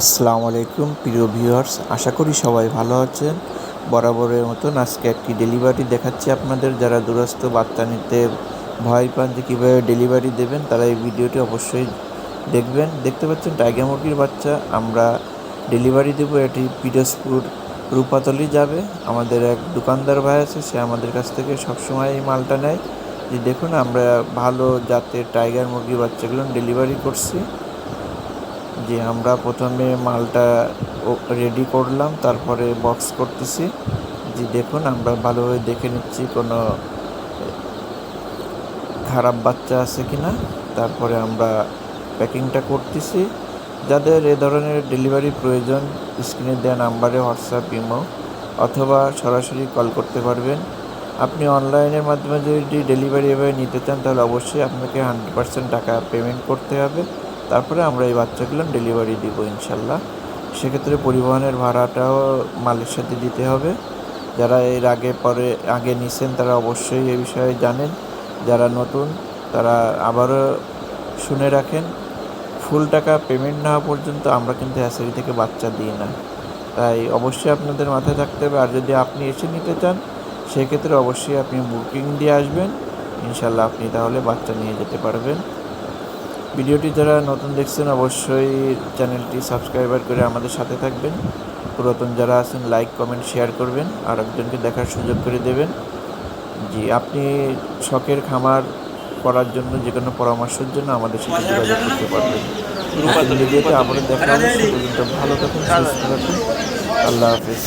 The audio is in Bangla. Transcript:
আসসালামু আলাইকুম, প্রিয় ভিউয়ার্স। আশা করি সবাই ভালো আছেন। বরাবরের মতন আজকে একটি ডেলিভারি দেখাচ্ছি আপনাদের। যারা দূরস্থ, বার্তা নিতে ভয় পান যে কীভাবে ডেলিভারি দেবেন, তারা এই ভিডিওটি অবশ্যই দেখবেন। দেখতে পাচ্ছেন টাইগার মুরগির বাচ্চা। আমরা ডেলিভারি দেবো, এটি পিরোজপুর রূপাতলি যাবে। আমাদের এক দোকানদার ভাই আছে, সে আমাদের কাছ থেকে সবসময় এই মালটা নেয়। যে দেখুন, আমরা ভালো জাতের টাইগার মুরগির বাচ্চাগুলো ডেলিভারি করছি। যে আমরা প্রথমে মালটা রেডি করলাম, তারপরে বক্স করতেছি। যে দেখুন, আমরা ভালোভাবে দেখে নিচ্ছি কোনো খারাপ বাচ্চা আছে কি না তারপরে আমরা প্যাকিংটা করতেছি। যাদের এ ধরনের ডেলিভারি প্রয়োজন স্ক্রিনে দেওয়া নাম্বারে হোয়াটসঅ্যাপ ইমো অথবা সরাসরি কল করতে পারবেন। আপনি অনলাইনের মাধ্যমে যদি ডেলিভারি এভাবে নিতে চান, তাহলে অবশ্যই আপনাকে হান্ড্রেড পার্সেন্ট টাকা পেমেন্ট করতে হবে। তারপরে আমরা এই বাচ্চাগুলো ডেলিভারি দিব ইনশাল্লাহ। সেক্ষেত্রে পরিবহনের ভাড়াটাও মালের সাথে দিতে হবে। যারা এর আগে পরে, আগে নিছেন তারা অবশ্যই এ বিষয়ে জানেন। যারা নতুন, তারা আবারও শুনে রাখেন। ফুল টাকা পেমেন্ট না পর্যন্ত আমরা কিন্তু হ্যাসারি থেকে বাচ্চা দিই না। তাই অবশ্যই আপনাদের মাথায় থাকতে হবে। আর যদি আপনি এসে নিতে চান, সেক্ষেত্রে অবশ্যই আপনি বুকিং দিয়ে আসবেন। ইনশাল্লাহ আপনি তাহলে বাচ্চা নিয়ে যেতে পারবেন। ভিডিওটি যারা নতুন দেখছেন অবশ্যই চ্যানেলটি সাবস্ক্রাইবার করে আমাদের সাথে থাকবেন। পুরাতন যারা আছেন লাইক কমেন্ট শেয়ার করবেন আর একজনকে দেখার সুযোগ করে দেবেন। জি আপনি শখের খামার করার জন্য যে কোনো পরামর্শের জন্য আমাদের সাথে যোগাযোগ করতে পারবেন। ভিডিওতে আবারও দেখা হবে সে পর্যন্ত ভালো থাকুন সুস্থ থাকুন। আল্লাহ হাফিজ।